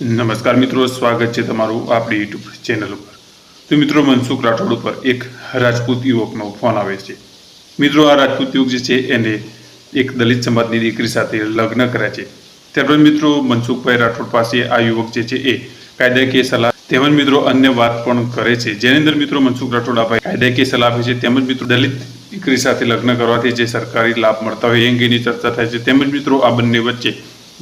નમસ્કાર મિત્રો, સ્વાગત છે તમારું આપણી યુટ્યુબ ચેનલ ઉપર. તો મિત્રો, મનસુખ રાઠોડ ઉપર એક રાજપૂત યુવકનો ફોન આવે છે. મિત્રો, આ રાજપૂત યુવક જે છે, એને એક દલિત સમાજની દીકરી સાથે લગ્ન કર્યા છે. ત્યારબાદ મિત્રો, મનસુખભાઈ રાઠોડ પાસે આ યુવક જે છે, એ કાયદાકીય સલાહ તેમજ મિત્રો અન્ય વાત પણ કરે છે. જેની અંદર મિત્રો, મનસુખ રાઠોડ આ કાયદાકીય સલાહ આપે છે, તેમજ મિત્રો દલિત દીકરી સાથે લગ્ન કરવાથી જે સરકારી લાભ મળતા હોય એ અંગેની ચર્ચા થાય છે, તેમજ મિત્રો આ બંને વચ્ચે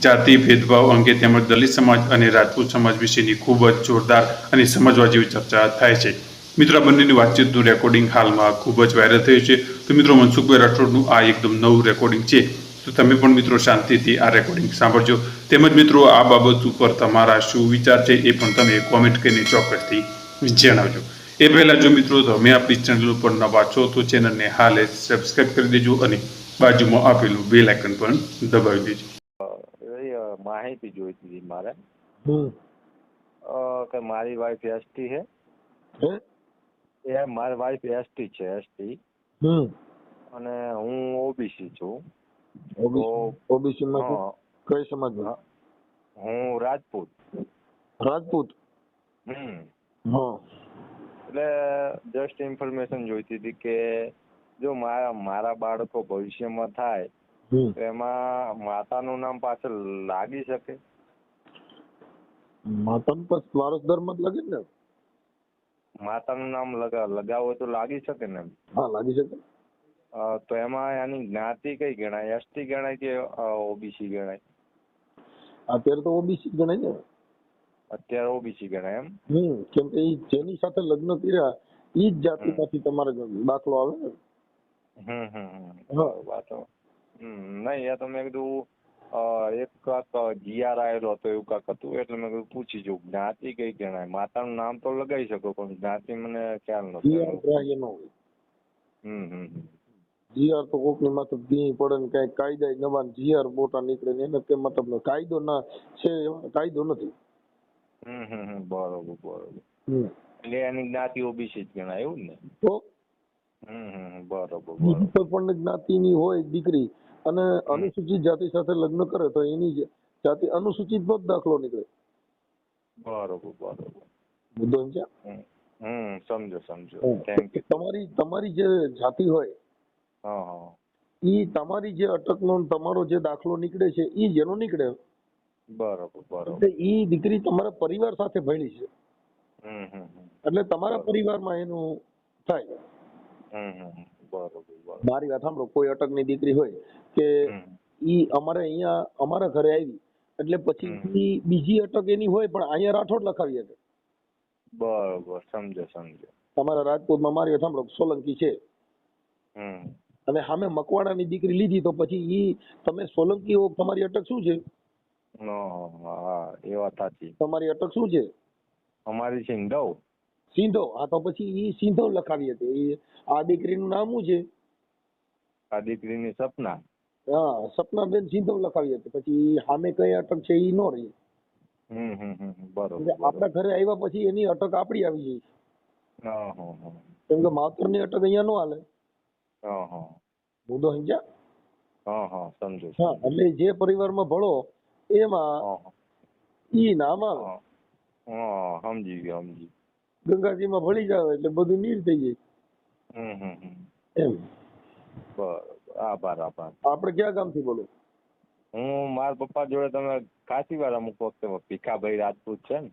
જાતિ, ભેદભાવ અંગે તેમજ દલિત સમાજ અને રાજપૂત સમાજ વિશેની ખૂબ જ જોરદાર અને સમજવા જેવી ચર્ચા થાય છે. મિત્રો બંનેની વાતચીતનું રેકોર્ડિંગ હાલમાં ખૂબ જ વાયરલ થયું છે. તો મિત્રો, મનસુખભાઈ રાઠોડનું આ એકદમ નવું રેકોર્ડિંગ છે. તો તમે પણ મિત્રો શાંતિથી આ રેકોર્ડિંગ સાંભળજો. તેમજ મિત્રો, આ બાબત ઉપર તમારા શું વિચાર છે એ પણ તમે કોમેન્ટ કરીને ચોક્કસથી જણાવજો. એ પહેલાં જો મિત્રો, તમે આપણી ચેનલ ઉપર નવા છો, તો ચેનલને હાલે સબસ્ક્રાઈબ કરી દેજો અને બાજુમાં આપેલું બેલ આઇકન પણ દબાવી દેજો. માહિતી જોઈતી હતી મારે. કે મારી વાઈફ એસટી છે. એ મારી વાઈફ એસટી છે એસટી અને હું ઓબીસી છું. ઓબીસી માં કઈ સમાજ હું. રાજપૂત. રાજપૂત? હમ. એટલે જસ્ટ ઇન્ફોર્મેશન જોઈતી હતી કે જો મારા મારા બાળકો ભવિષ્યમાં થાય એમાં માતાનું નામ પાછળ લાગી શકે. માતાનું પર વારસદારમાં જ લાગે ને? માતાનું નામ લગા લગાવો તો લાગી શકે ને હા લાગી શકે. તો એમાં એની જ્ઞાતિ કઈ ગણાય? એસટી ગણાય કે ઓબીસી ગણાય? અત્યારે તો ઓબીસી ગણાય ને? અત્યારે ઓબીસી ગણાય એમ? હમ કેમ કે જેની સાથે લગ્ન કર્યા એ જ જાતિમાંથી તમારે દાખલો આવે ને? હમ હમ હમ. હા. વાતો નહીં એ તો મેં કીધું એક કાક જીઆર આવેલો હતો એવું કાક હતું એટલે મેં કીધું પૂછી જોઉં જ્ઞાતિ કઈ ગણાય માતાનું નામ તો લગાવી શકો પણ જ્ઞાતિ મને ખ્યાલ ન હોય. હમ. જીઆર તો કોકની માથે ભી પડે ને કઈ કાયદા નવા જીઆર મોટા નીકળે ને એને કે મતલબ કાયદો ના છે કાયદો નથી. હમ હમ બરોબર બરોબર. એટલે એની જ્ઞાતિ ઓબીસી જ ગણાય એવું ને? તો? હમ હમ બરોબર બરોબર. પણ પણ જ્ઞાતિની હોય દીકરી અને અનુસૂચિત જાતિ સાથે લગ્ન કરે તો એની જાતિ અનુસૂચિત નો જ દાખલો નીકળે. બરોબર બરોબર. મુદ્દો એમ છે? હમ હમ સમજો સમજો. થેન્ક યુ તમારી તમારી જે જાતિ હોય હા હા. ઈ તમારી જે અટકનો તમારો જે દાખલો નીકળે છે ઈ જેનો નીકળે? બરોબર બરોબર. ઈ દીકરી તમારા પરિવાર સાથે ભણી છે. એટલે તમારા પરિવારમાં એનું થાય. મારી વાત સાંભળો કોઈ અટકની દીકરી હોય કે ઈ અમારે અહીંયા અમારા ઘરે આવી. એટલે પછી બીજી અટક એની હોય પણ અહીંયા રાઠોડ લખાવી શકે. બરોબર સમજો સમજો. તમારા રાજપૂતમાં મારી સાંભળો સોલંકી છે. અને સામે મકવાણાની દીકરી લીધી તો પછી ઈ તમે સોલંકી હો તમારી અટક શું છે? એ વાત સાચી. તમારી અટક શું છે? અમારી સિંધવ. સિંધો હા તો પછી ઈ સિંધો લખાવી હતી. આ દીકરીનું નામ શું છે? આ દીકરીની સપના. હા સપનાબેન સિંધવ લખાવી હતી. પછી સામે કઈ અટક છે એ નો રહી. બરોબર આપણા ઘરે આવ્યા પછી એની અટક આપડી આવી હા કેમ કે માતરની અટક અહીંયા નો હાલે. મુદ્દો સમજ્યા? સમજો હા એટલે જે પરિવારમાં ભળો એમાં. ઈ નામ આવે. સમજી ગયો સમજી ગંગાજીમાં ભળી જાવ એટલે બધું નીર થઈ જાય. હમ હમ હમ. એમ. બરોબર. આભાર આભાર. આપણે ક્યાં ગામથી બોલો? હું મારા પપ્પા જોડે તમે કાશી વાર અમુક વખતે ભીખાભાઈ રાજપૂત છે ને.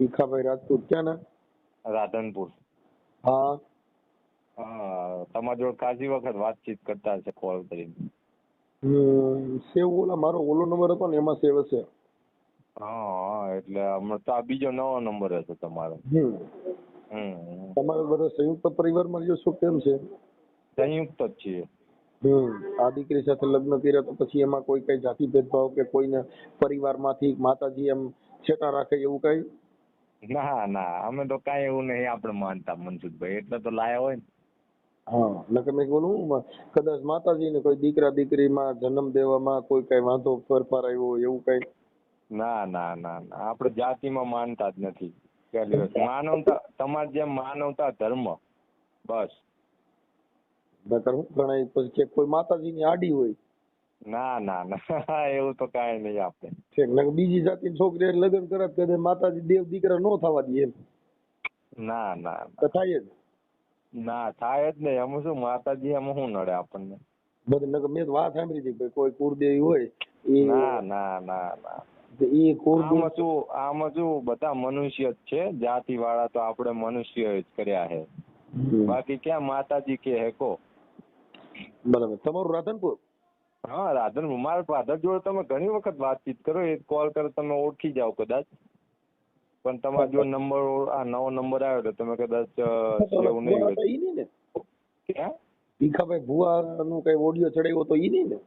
ભીખાભાઈ રાજપૂત ક્યાં ના રાધનપુર. હા. હા તમારા જોડે કાશી વખત વાતચીત કરતા છે કોલ કરીને. સેવ ઓલા મારો ઓલો નંબર હતો ને એમાં સેવ હશે. હા એટલે હમણાં તો આ બીજો નવો નંબર હશે તમારો. તમારે બધા સંયુક્ત પરિવારમાં રહ્યો છો કેમ છે? સંયુક્ત જ છીએ. હમ આ દીકરી સાથે લગ્ન કર્યા તો પછી એમાં કોઈ કઈ જાતિ ભેદભાવ કે કોઈને પરિવારમાંથી માતાજી એમ છેટા રાખે એવું કઈ? ના ના અમે તો કાઈ એવું નહીં આપણે માનતા મનસુખભાઈ એટલે તો લાયા હોય ને. હા નકર મેં બોલું કદાચ માતાજીને કોઈ દીકરા દીકરીમાં જન્મ દેવામાં કોઈ કઈ વાંધો ફેરફાર આવ્યો એવું કઈ? ના ના ના ના આપણે જાતિમાં માનતા જ નથી. માનવતા તમારે જેમ માનવતા ધર્મ બસ. નકર હું ઘણા પછી કે કોઈ માતાજીની આડી હોય. ના ના ના. એવું તો કાંઈ નહીં આપણે ઠીક નકર બીજી જાતિની છોકરી લગ્ન કરત કદે માતાજી દેવ દીકરા નો થવા દે એમ. ના ના તો થાય જ. ના થાય જ નહીં. અમે શું માતાજી એમાં શું નડે આપણને? બધું નકર મેં તો વાત સાંભળી હતી કે કોઈ કુળદેવી હોય એ ના ના ના ના. એ આમાં શું આમાં શું બધા મનુષ્ય જ છે. જાતિ વાળા તો આપણે મનુષ્ય જ કર્યા છે. બાકી ક્યાં માતાજી કે હે કો? બરાબર તમારું રાધનપુર હા રાધન મારા ફાધર જોડે તમે ઘણી વખત વાતચીત કરો એ કોલ કરે તમે ઓળખી જાઓ કદાચ. પણ તમારો જો નંબર આ નવો નંબર આવ્યો એટલે તમે કદાચ સેવ નહીં હોય. ઈ નહીં ને? ક્યાં? ભીખાભાઈ ભુવા નું કઈ ઓડિયો ચડાવ્યો તો ઈ નહીં ને?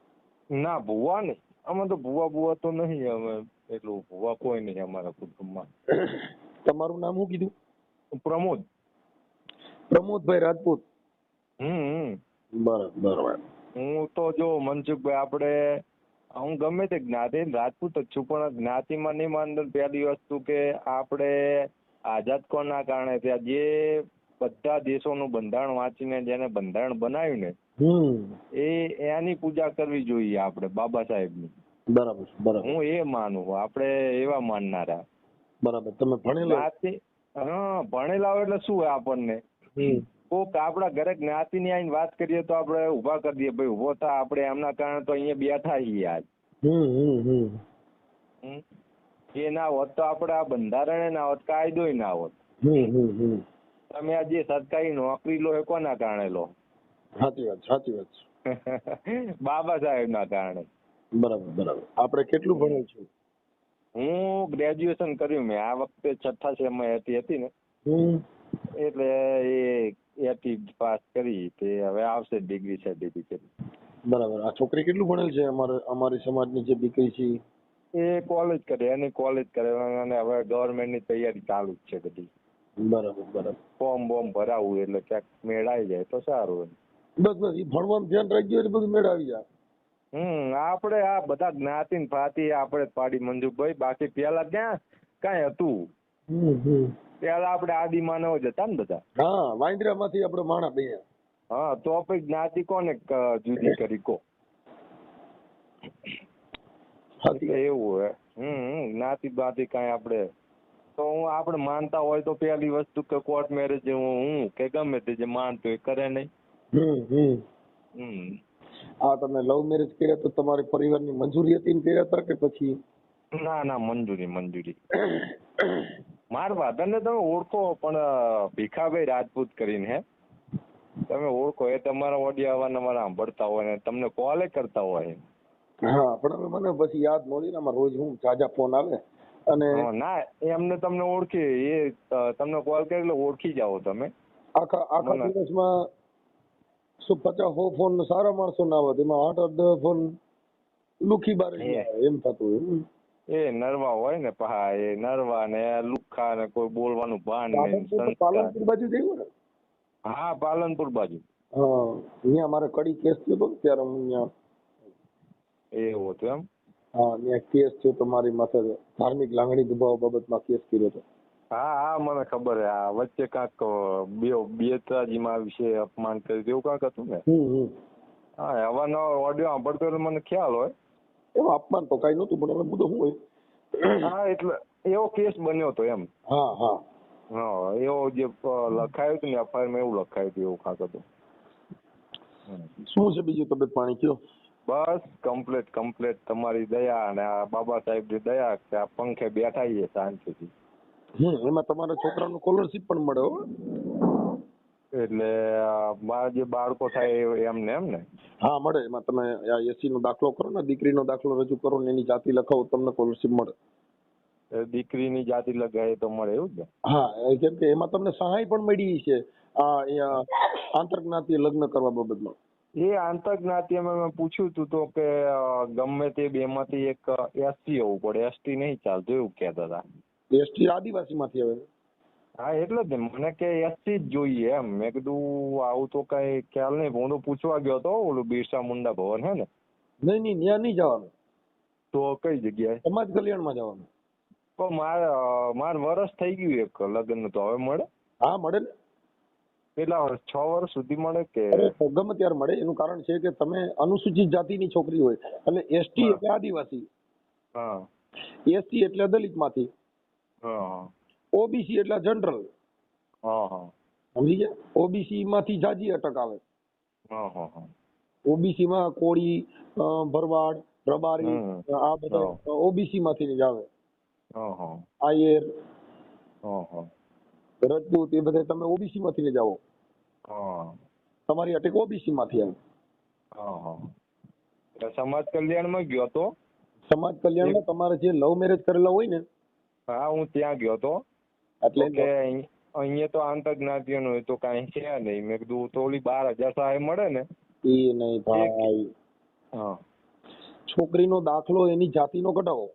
ના ભુવા નહીં. અમે તો ભુવા ભુવા તો નહીં અમે એટલું ભુવા કોઈ નહીં અમારા કુટુંબમાં. તમારું નામ શું કીધું? પ્રમોદ. પ્રમોદભાઈ રાજપૂત. હમ. બરાબર બરાબર. હું તો જો મનસુખભાઈ આપણે હું ગમે તે જ્ઞાતિ રાજપૂત જ છું પણ જ્ઞાતિમાં નહીં માનતો પહેલી વસ્તુ કે આપણે આઝાદ કોના કારણે થયા? જે બધા દેશોનું બંધારણ વાંચીને જેને બંધારણ બનાવ્યું ને એ એની પૂજા કરવી જોઈએ આપણે બાબા સાહેબની. બરાબર બરાબર. હું એ માનું આપણે એવા માનનારા. બરાબર તમે ભણેલા હા? ભણેલા હોય એટલે શું હોય આપણને? કોક આપણા ઘરે જ્ઞાતિની આઈને વાત કરીએ તો આપણે ઊભા કરી દઈએ ભાઈ ઊભો થા આપણે એમના કારણે તો અહીંયા બેઠા છીએ આજ. એ ના હોત તો આપણે આ બંધારણ ના હોત કાયદો ના હોત. તમે આ જે સરકારી નોકરી લો એ કોના કારણે લો? સાચી વાત સાચી વાત. બાબા સાહેબ ના કારણે. બરાબર બરાબર. આપણે કેટલું ભણેલ છું? હું ગ્રેજ્યુએશન કર્યું મેં. આ વખતે છઠ્ઠા સેમ હતી હતી ને. એટલે એ એટી પાસ કરી તે હવે આવશે ડિગ્રી સર્ટિફિકેટ બરાબર. આ છોકરી કેટલું ભણેલ છે અમારે અમારી સમાજની જે દીકરી છે એ કોલેજ કરે એની કોલેજ કરે અને હવે ગવર્મેન્ટની તૈયારી ચાલુ જ છે બધી. બરાબર બરાબર. ફોર્મ બોર્મ ભરાવું એટલે ક્યાંક મેળાઈ જાય તો સારું બસ બસ એ ભણવાનું ધ્યાન રાખજો એટલે બધું મેળાવી જાય. હમ આપણે આ બધા જ્ઞાતિ ને ફાતી આપણે પાડી મંજુભાઈ બાકી પેલા ક્યાં કઈ હતું. પેલા આપણે આદિ માનવ જ હતા ને બધા. હા વાંદરામાંથી આપણે માણા બન્યા હા તો આપણે જ્ઞાતિ કોને જુદી કરી કો. એવું હોય. હમ જ્ઞાતિ બાતી કાંઈ આપણે. તો હું આપણે માનતા હોય તો પેલી વસ્તુ કે કોર્ટ મેરેજ હું હું કે ગમે તે જે માનતો એ કરે નહીં. હમ આ તમે લવ મેરેજ કર્યા તો તમારી પરિવારની મંજૂરી હતી ને કર્યા હતા કે પછી? ના ના મંજૂરી મંજૂરી. મારા વાદનને તમે ઓળખો પણ ભીખાભાઈ રાજપૂત કરીને હે. તમે ઓળખો એ તમારા ઓડિયો અવારનવાર સાંભળતા હોય ને તમને કોલે કરતા હોય હા પણ મને પછી યાદ નહોતી ને રોજ હું જાજા ફોન આવે અને ના એમને તમને ઓળખી એ તમને કોલ કરે એટલે ઓળખી જાઓ તમે. આખા આખા દિવસમાં શું પચાસ હો ફોન સારા માણસો ના આવે એમાં આઠ અડધ ફોન લુખી બારે એમ થતું હમ. એ નરવા હોય ને પહા એ નરવા ને લુખ્ખા ને કોઈ બોલવાનું ભાન ને પાલનપુર તો બાજુ જયું ને? હા પાલનપુર બાજુ. હા અહીંયા મારે કડી કેસ થયો તો ત્યારે હું અહીંયા એવું હતું એમ? હા ત્યાં કેસ થયો તો મારી માથે ધાર્મિક લાગણી દુભાવ બાબતમાં કેસ કર્યો હતો. હા હા મને ખબર છે. આ વચ્ચે કાંક અ, બે બેતાજીમાં વિશે અપમાન કર્યું એવું કાંક હતું ને? હા અવારનવાર ઓડિયો સાંભળતો એટલે મને ખ્યાલ હોય. એમાં અપમાન તો કઈ નહોતું પણ હવે બધું શું હોય? હા એટલે એવો કેસ બન્યો હતો એમ. હા હા. હા એવો જે લખાયું હતું ને એફઆઈઆરમાં એવું લખાયું હતું એવું ખાસ હતું. શું છે બીજું તબિયત પાણી કયો? બસ કમ્પ્લેટ કમ્પ્લેટ. તમારી દયા અને આ બાબા સાહેબની દયા કે આ પંખે બેઠા શાંતિથી. હમ એમાં તમારા છોકરાનું સ્કોલરશીપ પણ મળે હો. એટલે મારા જે બાળકો થાય એમને એમ ને હા મળે. એમાં તમે આ એસી નો દાખલો કરો ને દીકરીનો દાખલો રજૂ કરો ને એની જાતિ લખાવો તમને સ્કોલરશીપ મળે. દીકરીની જાતિ લગાય તો મળે એવું જ હા કેમ કે એમાં તમને સહાય પણ મળી છે. આ આંતરજ્ઞાતીય લગ્ન કરવા બાબતમાં. એ આંતરજ્ઞાતિ અમે મેં પૂછ્યું હતું તો કે ગમે તે બેમાંથી એક એસટી હોવું પડે. એસટી નહીં ચાલતું એવું કહેતા હતા. એસટી આદિવાસીમાંથી આવે હા એટલે જ ને. મને કે એસટી જ જોઈએ એમ. મેં કીધું આવું તો કઈ ખ્યાલ નહીં. હું તો પૂછવા ગયો હતો ઓલું બિરસા મુંડા ભવન હે ને? નહીં નહીં ત્યાં નહીં જવાનું. તો કઈ જગ્યાએ? સમાજ કલ્યાણમાં જવાનું. તો મારે માર વરસ થઈ ગયું એક લગ્ન તો હવે મળે. હા મળે ને. કેટલા વર્ષ છ વર્ષ સુધી મળે કે? ગમે ત્યારે મળે. એનું કારણ છે કે તમે અનુસૂચિત જાતિની છોકરી હોય. એટલે એસટી. એટલે આદિવાસી. હા. એસટી એટલે દલિતમાંથી હા. ઓબીસી એટલે જનરલ હા હા. સમજી ગયા? ઓબીસી માંથી જાજી અટક આવે. ઓબીસી માં કોળી ભરવાડ રબારી. આ બધા ઓબીસી માંથી જ આવે. આયર રજપૂત એ બધા તમે ઓબીસી માંથી જ આવો. હા. તમારી અટેક ઓબીસી માંથી આવે સમાજ કલ્યાણમાં ગયો તો સમાજ કલ્યાણમાં તમારે જે લવ મેરેજ કરેલા હોય ને હા હું ત્યાં ગયો તો એટલે કે અહીંયા તો આંતર જ્ઞાતિઓનું હોય તો કાંઈ છે નહીં. મેં કીધું તો ઓલી બાર હજાર સહાય મળે ને? એ નહીં ભાઈ. હા. છોકરીનો દાખલો એની જાતિનો કઢાવો.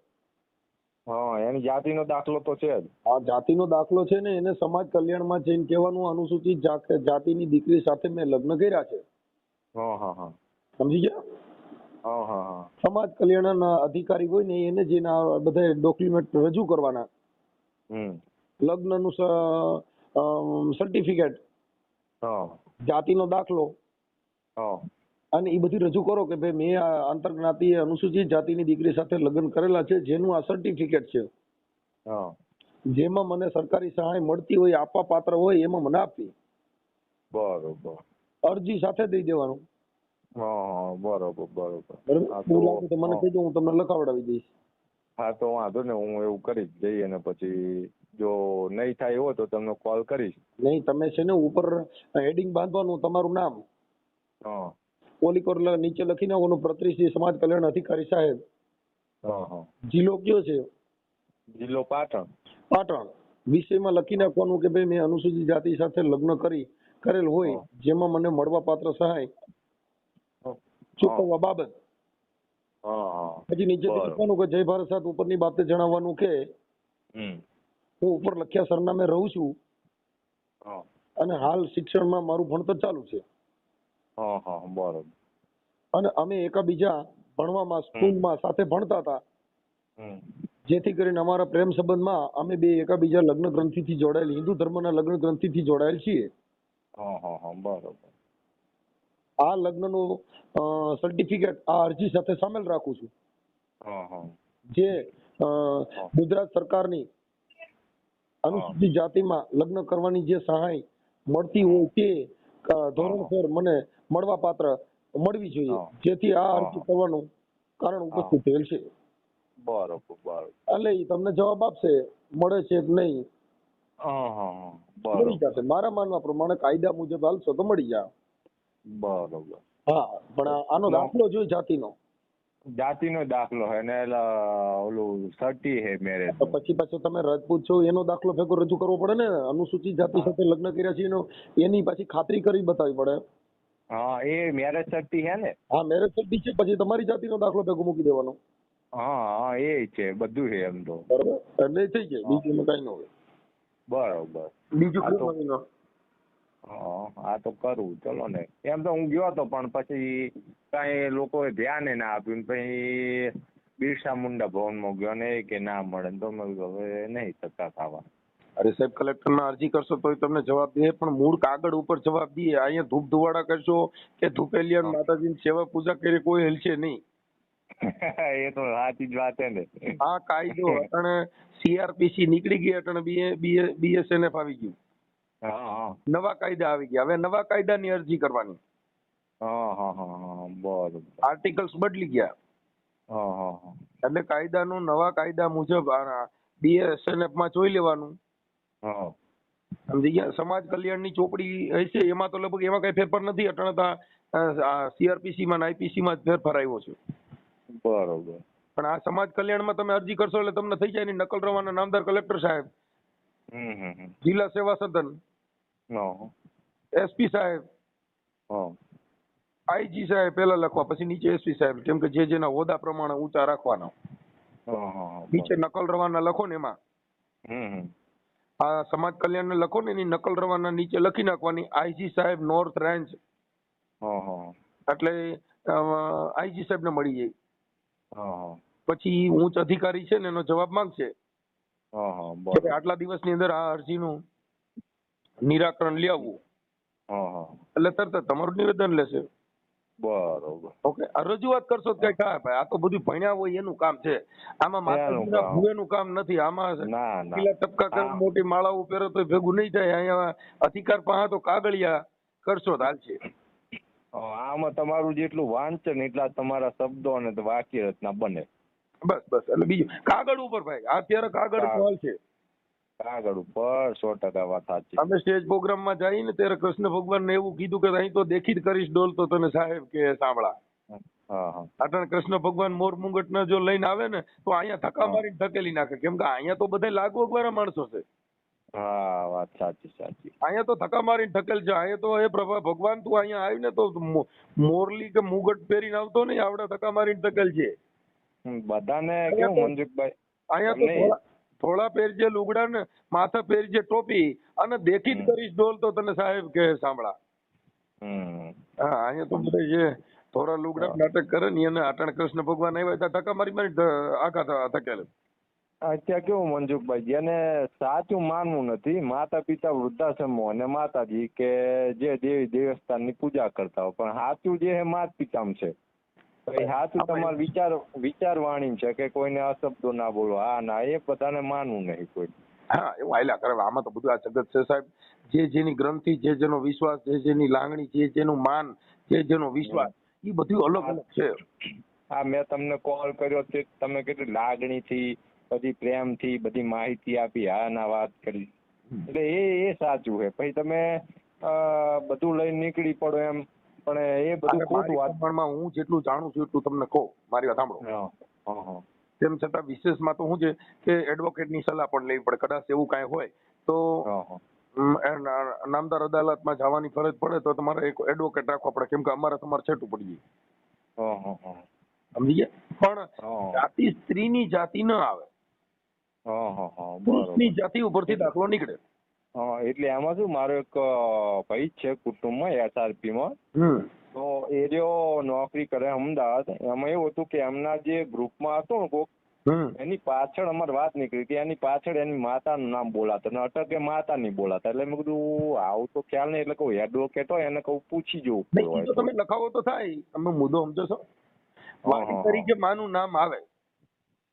હા એની જાતિનો દાખલો તો છે જ. આ જાતિનો દાખલો છે ને એને સમાજ કલ્યાણમાં જઈને કહેવાનું અનુસૂચિત જાતિની દીકરી સાથે મેં લગ્ન કર્યા છે. હા હા હા. સમજી ગયા? હા હા હા. સમાજ કલ્યાણના અધિકારી હોય ને એને જેના બધા ડોક્યુમેન્ટ રજૂ કરવાના. હમ. લગ્નનું સર્ટિફિકેટ જાતિનો દાખલો. અને એ બધી રજૂ કરો કે ભાઈ મેં આ આંતરજ્ઞાતીય અનુસૂચિત જાતિની દીકરી સાથે લગ્ન કરેલા છે જેનું આ સર્ટિફિકેટ છે. જેમાં મને સરકારી સહાય મળતી હોય આપવા પાત્ર હોય એમાં મને આપવી. બરોબર. અરજી સાથે દઈ દેવાનું. બરોબર બરોબર. મને. કહેજો હું તમને લખાવડાવી દઈશ. હા તો વાંધો ને હું એવું કરીશ જઈ અને પછી જો નહીં થાય એવો તો તમને કોલ કરીશ. નહીં તમે છે ને ઉપર હેડિંગ બાંધવાનું તમારું નામ. હા. ઓલી કોર નીચે લખી નાખવાનું પ્રતિશ્રી સમાજ કલ્યાણ અધિકારી સાહેબ. હા જિલ્લો કયો છે? જિલ્લો પાટણ. પાટણ. વિષયમાં લખી નાખવાનું કે ભાઈ મેં અનુસૂચિત જાતિ સાથે લગ્ન કરી કરેલ હોય જેમાં મને મળવા પાત્ર સહાય. ચૂકવવા બાબત. પછી નીચે લખવાનું કે જય ભારત સાથ ઉપરની બાબતે જણાવવાનું કે હું ઉપર લખ્યા સરનામે રહું છું. અને હાલ શિક્ષણમાં મારું ભણતર ચાલુ છે. અને અમે એકાબીજા ભણવામાં સ્કૂલમાં સાથે ભણતા હતા. જેથી કરીને અમારા પ્રેમ સંબંધમાં અમે બે એકાબીજા લગ્ન ગ્રંથિથી જોડાયેલ હિન્દુ ધર્મના લગ્ન ગ્રંથિથી જોડાયેલ છીએ. હા આ લગ્નનું સર્ટિફિકેટ આ અરજી સાથે સામેલ રાખું છું. હા હા. જે ગુજરાત સરકારની અનુસૂચિત જાતિમાં લગ્ન કરવાની જે સહાય મળતી હોય તે ધોરણસર મને મળવા પાત્ર મળવી જોઈએ. જેથી આ અરજી કરવાનું કારણ ઉપસ્થિત થયેલ છે. બરોબર બરોબર. એટલે એ તમને જવાબ આપશે મળે છે કે નહીં? મળી જશે. મારા માનવા પ્રમાણે કાયદા મુજબ હાલશો તો મળી જાય બરોબર. હા પણ આનો દાખલો જોઈએ જાતિનો. જાતિનો દાખલો હે ને ઓલું સર્ટી હે મેરેજ તો પછી પાછો તમે રાજપૂત છો એનો દાખલો ભેગો રજૂ કરવો પડે ને? અનુસૂચિત જાતિ સાથે લગ્ન કર્યા છે એનો એની પાછી ખાતરી કરી બતાવવી પડે. હા એ મેરેજ સર્ટી હે ને? હા મેરેજ સર્ટી છે પછી તમારી જાતિનો દાખલો ભેગો મૂકી દેવાનો. હા હા એ છે બધું છે એમ તો. બરાબર? એટલે થઈ જાય બીજું કઈ ન હોય. બરોબર. બીજું કઈ ન નવીન? હા આ તો કરું. ચલો ને. એમ તો હું ગયો હતો પણ પછી કાંઈ લોકોએ ધ્યાન ના આપ્યું પછી બિરસા મુંડા ભવનમાં ગયો ને કે ના મળે તો મેં હવે નહીં થતા ખાવા અરે સાહેબ કલેક્ટરમાં અરજી કરશો તો તમને જવાબ દે પણ મૂળ કાગળ ઉપર જવાબ દે. અહીંયા ધૂપ ધુવાડા કરશો કે ધૂપેલિયા માતાજીની સેવા પૂજા કરી કોઈ હેલશે નહીં. એ તો સાચી જ વાત હે ને. આ કાયદો અટણે સીઆરપીસી નીકળી ગઈ અટાણે બીએસએનએફ આવી ગયું. નવા કાયદા આવી ગયા. હવે નવા કાયદાની અરજી કરવાની. બરોબર. આર્ટિકલ્સ બદલી ગયા. એટલે કાયદાનું નવા કાયદા મુજબ બીએસએનએફમાં જોઈ લેવાનું. સમજી ગયા? સમાજ કલ્યાણની ચોપડી હશે એમાં તો લગભગ એમાં કઈ ફેરફાર નથી અટાણે સીઆરપીસી માં આઈપીસી માં જ ફેરફાર આવ્યો છે. બરોબર. પણ આ સમાજ કલ્યાણમાં તમે અરજી કરશો એટલે તમને થઈ જાય ની નકલ રવાના નામદાર કલેક્ટર સાહેબ. જિલ્લા સેવા સદન. એસપી સાહેબ. આઈજી સાહેબ પેલા લખવા પછી નીચે એસપી સાહેબ કેમ કે જે જેના હોદ્દા પ્રમાણે ઊંચા રાખવાના. નીચે નકલ રવાના લખો ને એમાં. આ સમાજ કલ્યાણને લખો ને એની નકલ રવાના નીચે લખી નાખવાની. આઈજી સાહેબ નોર્થ રેન્જ. એટલે આઈજી સાહેબ ને મળી જાય. પછી ઉચ્ચ અધિકારી છે ને એનો જવાબ માંગશે. આટલા દિવસની અંદર આ અરજીનું નિરાકરણ હા એટલે તરત તમારું નિવેદન લેશે. બરોબર. ઓકે આ રજૂઆત કરશો તો કઈ થાય ભાઈ. આ તો બધું ભણ્યા હોય એનું કામ છે. આમાં માતાજીના કામ. કામ નથી. આમાં કિલ્લા ટપકા કરી મોટી માળાઓ પહેરો તો ભેગું નહીં થાય. અહીંયા અધિકાર પાસે તો કાગળિયા કરશો તો હાલશે. આમાં તમારું જેટલું વાંચન એટલા તમારા શબ્દો અને વાક્ય રચના બને. બસ બસ. એટલે બીજું. કાગળ ઉપર ભાઈ. અત્યારે કાગળ હાલ તો આગળ ઉપર સો ટકા વાત સાચી. અમે સ્ટેજ પ્રોગ્રામમાં જઈએ ને ત્યારે કૃષ્ણ ભગવાનને એવું કીધું કે અહીં તો દેખી જ કરીશ ડોલ તો તને સાહેબ કે સાંભળા. અટણ કૃષ્ણ ભગવાન મોર મુંગટ જો લઈને આવે ને તો અહીંયા ધક્કા. મારીને ધકેલી નાખે. કેમ કે અહીંયા તો બધા લાગુ વાળા માણસો છે. હા વાત સાચી સાચી. અહીંયા તો ધક્કા મારીને ઠકેલ છે. અહીંયા તો એ પ્રભા ભગવાન તું અહીંયા આવી ને તો મોરલી કે મુગટ પહેરીને આવતો નહીં આવડે ધક્કા મારીને ઠકેલ છે. બધાને કેવું તો- અહીંયા તો. થોડા પહેરજે લુગડા ને માથે પહેરજે ટોપી અને દેખી જ કરીશ ડોલ તો તને સાહેબ કે સાંભળા. હા અહીંયા તો બધે છે થોડા લુગડા નાટક કરે ને એને આટણ કૃષ્ણ ભગવાન આવ્યા ત્યાં ધક્કા મારી મારી આખા ધકેલે. અત્યારે કેવું મનસુખભાઈ જેને સાચું માનવું નથી. માતા પિતા વૃદ્ધાશ્રમો અને માતાજી કે જે દેવી દેવસ્થાનની પૂજા કરતા હોય પણ સાચું જે છે માત પિતામ છે. સાચું તમારે વિચાર વિચારવાણી છે કે કોઈને અશબ્દો ના બોલો હા ના એ બધાને માનવું નહીં કોઈ. હા એવું આયલા કરે. આમાં તો બધું આ જગત છે સાહેબ. જે જેની ગ્રંથિ જે જેનો વિશ્વાસ જે જેની લાગણી જે જેનું માન જે જેનો વિશ્વાસ એ બધું અલગ અલગ છે. હા મેં તમને કોલ કર્યો છે તમે કેટલી લાગણીથી બધી પ્રેમથી બધી માહિતી આપી હા ના વાત કરી. એટલે એ એ સાચું છે. પછી તમે બધું લઈને નીકળી પડો એમ. પણ એ બધું ખોટું મારી વાત પ્રમાણમાં હું જેટલું જાણું છું એટલું તમને કહું મારી વાત સાંભળો. હા, હા, હા. તેમ છતાં વિશેષમાં તો શું છે કે એડવોકેટની સલાહ પણ લેવી પડે કદાચ એવું કાંઈ હોય તો હા, હા. નામદાર અદાલતમાં જવાની ફરજ પડે તો તમારે એક એડવોકેટ રાખવા પડે કેમ કે અમારે તમારે છેટું પડી જાય હા, હા, હા. સમજી ગયા? પણ જાતિ સ્ત્રીની જાતિ ન આવે. હા, હા, હા, બરોબર. જાતિ ઉપરથી દાખલો નીકળે. હા એટલે એમાં શું મારો એક ભાઈ છે કુટુંબમાં એસઆરપી માં તો એ રહ્યો નોકરી કરે અમદાવાદ. એમાં એવું હતું કે એમના જે ગ્રુપમાં હતો ને કોક એની પાછળ અમારે વાત નીકળી કે એની પાછળ એની માતાનું નામ બોલાતું ને અટકે માતા નહીં બોલાતા. એટલે મેં કીધું આવું તો ખ્યાલ નહીં. એટલે કહું એડવોકેટ હોય એને કહું પૂછી જોવું. તમે લખાવો તો થાય. તમે મુદ્દો સમજો છો. તરીકે માનું નામ આવે.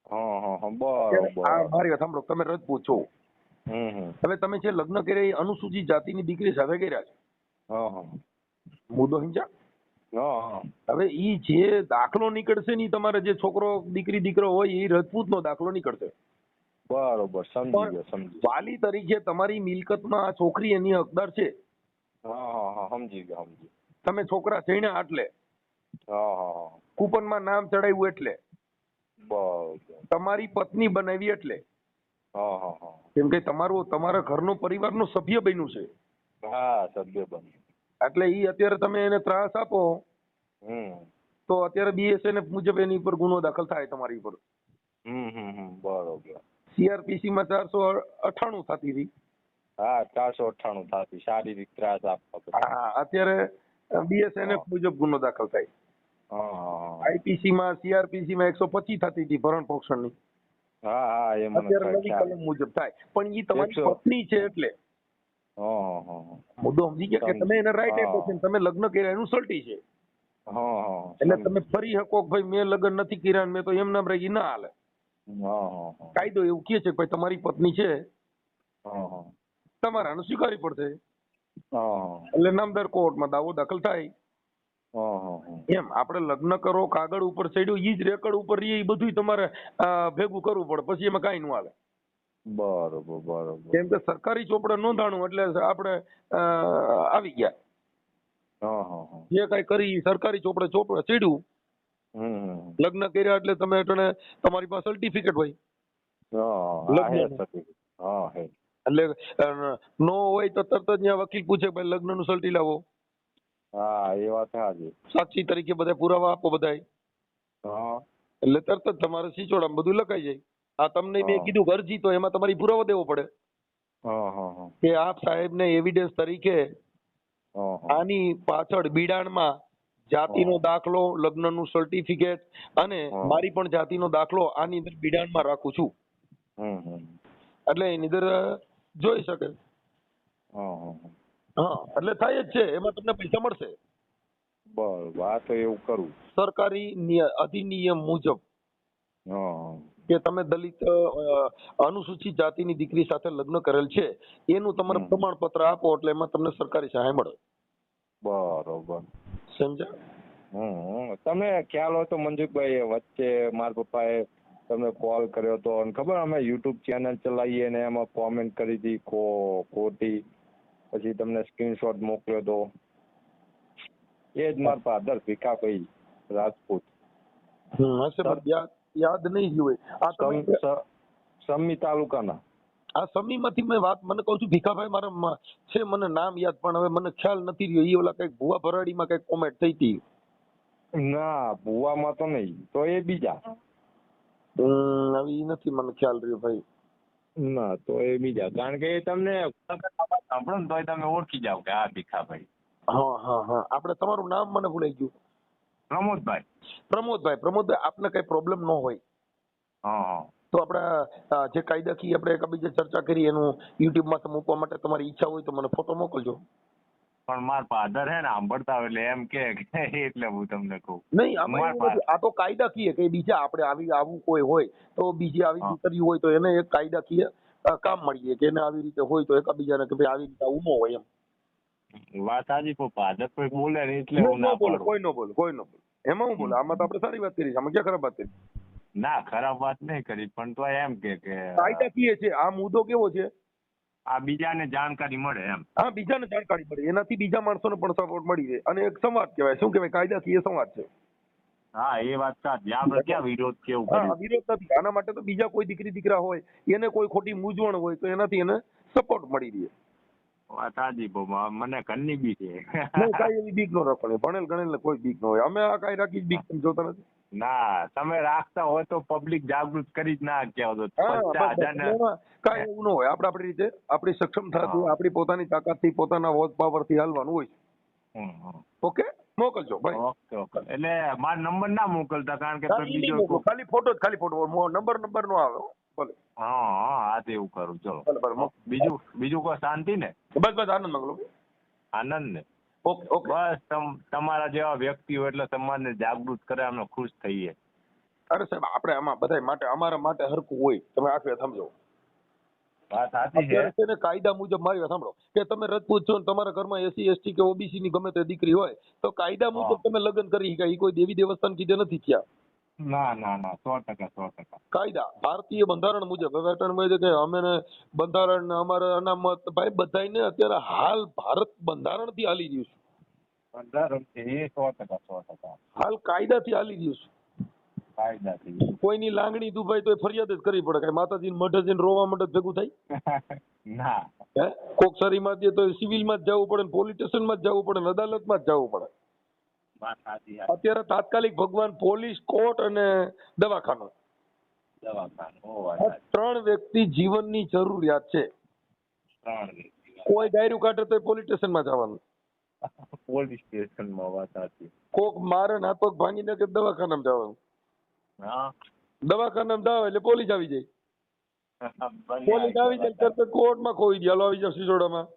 હા હા બરોબર. મારી વાત સાંભળો. તમે રજ છો હમ હમ હવે તમે જે લગ્ન કર્યા એ અનુસૂચિત જાતિની દીકરી સાથે કર્યા છે? મુદ્દો સમજ્યા હવે ઈ જે દાખલો નીકળશે ને તમારે જે છોકરો દીકરી દીકરો હોય એ રજપૂતનો દાખલો નીકળશે. બરોબર સમજી ગયો સમજી વાલી તરીકે તમારી મિલકતમાં આ છોકરી એની હકદાર છે? સમજી ગયો સમજી તમે છોકરા થઈને આટલે? હા હા હા કૂપનમાં નામ ચડાવ્યું એટલે? તમારી પત્ની બનાવી એટલે? કેમ કે તમારું તમારા ઘરનો પરિવારનો સભ્ય બન્યું છે. હા સભ્ય બન્યું. એટલે ઈ અત્યારે તમે એને ત્રાસ આપો તો અત્યારે બીએસએન મુજબ એની ઉપર ગુનો દાખલ થાય તમારી હમ બરોબર. સીઆરપીસી માં ચારસો અઠાણું થતી હતી. હા ચારસો અઠાણું થતી શારીરિક ત્રાસ આપવા હા અત્યારે બીએસએનએફ મુજબ ગુનો દાખલ થાય. આઈપીસી માં સીઆરપીસી માં એકસો પચીસ થતી હતી ભરણ પોષણની. હા હા એ મને અત્યારે કલમ મુજબ થાય પણ એ તમારી પત્ની છે એટલે. મુદ્દો સમજી ગયા કે તમે એને રાઈટ. આપ્યો છે તમે લગ્ન કર્યા એનું સલ્ટી છે એટલે તમે ફરી શકો કે ભાઈ મેં લગ્ન નથી કર્યા મેં તો એમ નામ રહી ના હાલે. કાયદો એવું કે છે કે ભાઈ તમારી પત્ની છે હા હા. તમારે આને સ્વીકારવી પડશે. એટલે નામદાર કોર્ટમાં દાવો દાખલ થાય. એમ આપણે લગ્ન કરો કાગળ ઉપર ચડ્યું ઈ જ રેકર્ડ ઉપર રહીએ એ બધું તમારે ભેગું કરવું પડે પછી એમાં કાંઈ ન આવે. બરોબર બરોબર. કેમ કે સરકારી ચોપડે નોંધાણું એટલે આપણે આવી ગયા. હા હા હા. જે કઈ કરી સરકારી ચોપડે ચોપડે ચડ્યું. લગ્ન કર્યા એટલે તમે એટલે તમારી પાસે સર્ટિફિકેટ હોય. એટલે નો હોય તો તરત જ વકીલ પૂછે ભાઈ લગ્નનું સર્ટી લાવો. હા એ વાત હાજી સાક્ષી તરીકે બધા પુરાવા આપો બધાય. હા. એટલે તરત જ તમારે સિચોડામાં બધું લખાઈ જાય. આ તમને મેં કીધું અરજી તો એમાં તમારી પુરાવો દેવો પડે. કે આપ સાહેબને એવિડન્સ તરીકે આની પાછળ બિડાણમાં જાતિનો. દાખલો લગ્નનું સર્ટિફિકેટ અને મારી પણ જાતિનો દાખલો આની અંદર બિડાણમાં રાખું છું. એટલે એની અંદર જોઈ શકે. હા. એટલે થાય જ છે એમાં તમને પૈસા મળશે. બરોબર આ તો એવું કરું. સરકારી અધિનિયમ મુજબ. કે તમે દલિત અનુસૂચિત જાતિની દીકરી સાથે લગ્ન કરેલ છે એનું તમારે. પ્રમાણપત્ર આપો એટલે એમાં તમને સરકારી સહાય મળે. બરોબર. સમજ્યા? હમ તમે ખ્યાલ હોય તો મંજુકભાઈ વચ્ચે મારા પપ્પાએ તમને કોલ કર્યો હતો અને ખબર અમે યુટ્યુબ ચેનલ ચલાવીએ ને એમાં કોમેન્ટ કરી હતી કો ખોટી. પછી તમને સ્ક્રીનશોટ મોકલ્યો તો એ જ મારા ફાધર ભીખાભાઈ રાજપૂત. યાદ નહીં હોય. આ સમ- સમી તાલુકાના. આ સમીમાંથી મેં વાત મને કહું છું ભીખાભાઈ મારા છે મને નામ યાદ પણ હવે મને ખ્યાલ નથી રહ્યો. એ ઓલા કંઈક ભુવા ભરાડીમાં કંઈક કોમેન્ટ થઈ હતી. ના ભુવા માં તો નહીં. તો એ બીજા. હવે ઈ નથી મને ખ્યાલ રહ્યો ભાઈ. ના તો એ બીજા. કારણ કે એ તમને સાંભળો ને તોય તમે ઓળખી જાવ કે આ ભીખાભાઈ. હા હા હા. આપણે તમારું નામ મને ભૂલાઈ ગયું. પ્રમોદભાઈ. પ્રમોદભાઈ પ્રમોદભાઈ આપને કઈ પ્રોબ્લેમ ન હોય. હા તો આપણે જે કાયદાકીય આપણે એકબીજે ચર્ચા કરી એનું યુટ્યુબમાં મૂકવા માટે તમારી ઈચ્છા હોય તો મને ફોટો મોકલજો. પણ મારા ફાધર હે ને સાંભળતા એટલે એમ કે એટલે હું તમને કહું. નહીં. આ તો કાયદાકીય કે બીજા આપણે આવી આવું કોઈ હોય તો બીજી આવી. દીકરી હોય તો એને એક કાયદાકીય કામ મળીએ કે એને આવી રીતે હોય તો એકબીજાને કે ભાઈ આવી રીતે ઉમો હોય એમ. વાત સાચી પણ ફાધર કોઈ બોલે ને એટલે હું ના બોલું કોઈ નો બોલે કોઈ નો બોલે. એમાં હું બોલું? આમાં તો આપણે સારી વાત કરી છે આમાં ક્યાં ખરાબ વાત કરી? ના ખરાબ વાત નહીં કરી પણ તો એમ કે કે કાયદા કીએ છે આ મુદ્દો કેવો છે? આ બીજાને જાણકારી મળે એમ. આ બીજાને જાણકારી મળે. એનાથી બીજા માણસોને પણ સપોર્ટ મળી રહે. અને એક સંવાદ કહેવાય. શું કહેવાય? કાયદાકીય સંવાદ છે. હા એ વાત સાચી. આપણે ક્યાં વિરોધ કેવું હા વિરોધ નથી. આના માટે તો બીજા કોઈ દીકરી દીકરા હોય એને કોઈ ખોટી મૂંઝવણ હોય તો એનાથી એને સપોર્ટ મળી રહે. વાત સાચી મને ઘરની બી છે. નહીં કાંઈ એવી બીક ન રાખવાની. ભણેલ ગણેલ કોઈ બીક ન હોય. અમે આ કાંઈ રાખી જ બીક તમે જોતા નથી? ના તમે રાખતા હોય તો પબ્લિક જાગૃત કરી જ ના કહેવો તો કાંઈ એવું ન હોય. આપણે આપણી રીતે આપણી સક્ષમતાથી. આપણી પોતાની તાકાતથી પોતાના હોશ પાવરથી હાલવાનું હોય. ઓકે મોકલજો ભાઈ. Okay okay. એટલે માર નંબર ના મોકલતા કારણ કે બીજો ખાલી ફોટો જ ખાલી ફોટો નંબર નંબર નો આવે. ભલે. હા હા આ તો એવું કરું. ચલો. બીજું બીજું કોઈ શાંતિ ને? બસ બસ આનંદ મંગલો આનંદ ને ઓકે ઓકે. બસ તમારા જેવા વ્યક્તિઓ એટલે સમાજને જાગૃત કરે અમે ખુશ થઈએ. અરે સાહેબ આપણે આમાં બધાય માટે અમારા માટે હરખું હોય. તમે આખરે સમજો. વાત સાચી છે. છે ને કાયદા મુજબ મારી વાત સાંભળો. કે તમે રજપૂત છો ને તમારા ઘરમાં એસી એસટી કે ઓબીસી ની ગમે તે દીકરી હોય તો કાયદા મુજબ તમે લગ્ન કરી શકાય. એ કોઈ દેવી દેવસ્થાન કીધે નથી થયા. ના ના ના સો ટકા સો ટકા. કાયદા ભારતીય બંધારણ મુજબ. હવે છે કે અમે ને બંધારણ અમારે અનામત. ભાઈ બધાયને અત્યારે હાલ ભારત બંધારણથી હાલી રહ્યું છે. બંધારણથી સો ટકા સો ટકા. હાલ કાયદાથી હાલી રહ્યું છે. કોઈની લાગણી દુભાઈ તો ફરિયાદ જ કરવી પડે. કઈ માતાજીને મઢે જઈને રોવા મઢે ભેગું થાય? ના. હે? કોક સરીમાં જઈએ તો સિવિલમાં જ જવું પડે પોલીસ સ્ટેશનમાં જ જવું પડે અદાલતમાં જ જવું પડે. અત્યારે તાત્કાલિક ભગવાન પોલીસ કોર્ટ અને દવાખાનું. દવાખાનું. ત્રણ વ્યક્તિ જીવનની જરૂરિયાત છે. કોઈ ડાયરું કાઢે તો પોલીસ સ્ટેશનમાં જવાનું. પોલીસ સ્ટેશનમાં વાત સાચી. કોક મારે ને ભાંગી નાખે તો દવાખાનામાં જવાનું. હા. દવાખાનામાં જાવ એટલે પોલીસ આવી જાય. પોલીસ આવી જાય તરત કોર્ટમાં ખોઈ દે હાલો આવી જાવ સિસોડામાં.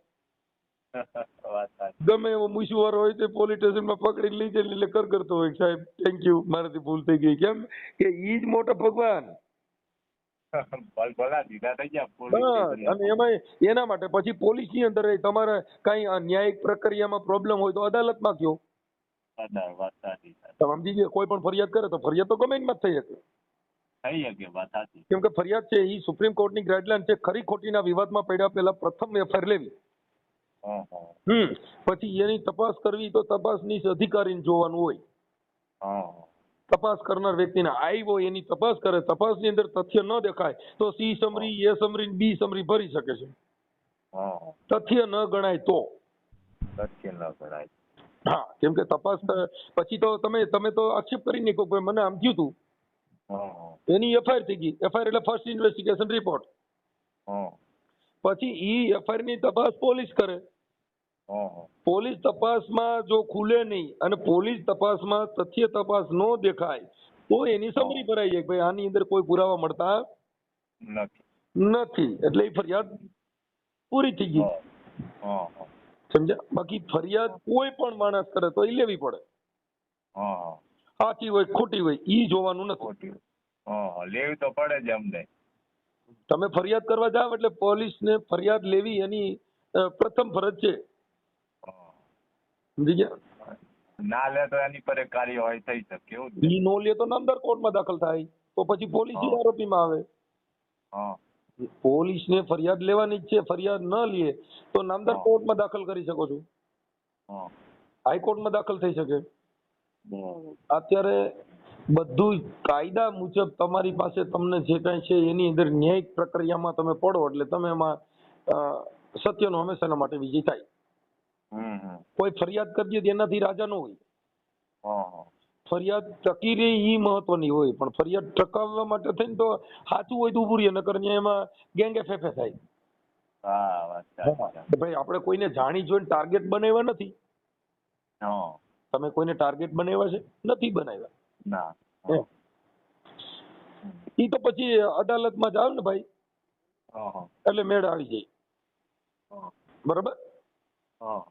ગમે એવો મુસીવારો હોય તો પોલીસ સ્ટેશનમાં પકડી લઈ જાય એટલે કર કરતો હોય. સાહેબ થેન્ક યુ મારાથી ભૂલ થઈ ગઈ. કેમ કે ઈ જ મોટા ભગવાન. અને એમાં એના માટે પછી પોલીસની અંદર તમારે કઈ ન્યાયિક પ્રક્રિયામાં પ્રોબ્લેમ હોય તો અદાલતમાં કયો? વાત સાચી તમે સમજી ગયા કોઈ પણ ફરિયાદ કરે તો ફરિયાદ તો ગમે એમાં થઈ શકે. થઈ શકે વાત સાચી. કેમ કે ફરિયાદ છે એ સુપ્રીમ કોર્ટની ગાઈડલાઈન છે ખરી ખોટીના વિવાદમાં પડ્યા પહેલા પ્રથમ એફઆઈઆર લેવી. હમ પછી એની તપાસ કરવી તો તપાસની અધિકારીને જોવાનું હોય. તપાસ કરનાર વ્યક્તિને આવ્યો એની તપાસ કરે તપાસની અંદર તથ્ય ન દેખાય તો C summary A summary B summary ભરી શકે છે. તથ્ય ન ગણાય તો. તથ્ય ન કરાય હા કેમ કે તપાસ પછી તો તમે તમે તો આક્ષેપ કરી નહીં કહો કે મને આમ થયું હતું એની એફઆઈઆર થઈ ગઈ. એફઆઈઆર એટલે ફર્સ્ટ ઇન્વેસ્ટિગેશન રિપોર્ટ પછી ઈ એફઆઈઆરની તપાસ પોલીસ કરે. પોલીસ તપાસમાં જો ખુલે નહીં અને પોલીસ તપાસમાં તથ્ય તપાસ ન દેખાય તો એની સમરી ભરાઈ જાય ભાઈ આની અંદર કોઈ પુરાવા મળતા નથી. એટલે એ ફરિયાદ પૂરી થઈ ગઈ. હા. સમજ્યા? બાકી ફરિયાદ કોઈ પણ માણસ કરે તો એ લેવી પડે. સાચી હોય ખોટી હોય ઈ જોવાનું નથી. ખોટી લેવી તો પડે જ અમને તમે ફરિયાદ કરવા જાવ એટલે પોલીસને ફરિયાદ લેવી એની પ્રથમ ફરજ છે. સમજી ગયા? ના લે તો એની પર કાર્યવાહી થઈ શકે એવું ઈ નો લે તો અંદર કોર્ટમાં દાખલ થાય. તો પછી પોલીસ. આરોપીમાં આવે. હા. પોલીસને ફરિયાદ લેવાની જ છે ફરિયાદ ન લે તો નામદાર કોર્ટમાં દાખલ કરી શકો છો. હાઈકોર્ટમાં દાખલ થઈ શકે. અત્યારે બધું કાયદા મુજબ તમારી પાસે તમને જે કાંઈ છે એની અંદર ન્યાયિક પ્રક્રિયામાં તમે પડો એટલે તમે એમાં સત્યનો હંમેશાના માટે વિજય થાય. કોઈ ફરિયાદ કરી દે એનાથી રાજા ન હોય. ફરિયાદ ટકી રહે એ મહત્વની હોય પણ ફરિયાદ ટકાવવા માટે થઈને તો સાચું હોય તો ઉભું રહીએ નકર એમાં ગેંગે ફેફે થાય. ભાઈ આપણે કોઈને જાણી જોઈને ટાર્ગેટ બનાવ્યા નથી. હા તમે કોઈને ટાર્ગેટ બનાવ્યા છે? નથી બનાવ્યા. ઈ તો પછી અદાલતમાં જાવ ને ભાઈ. એટલે મેળ આવી જાય. બરોબર? બરાબર હા.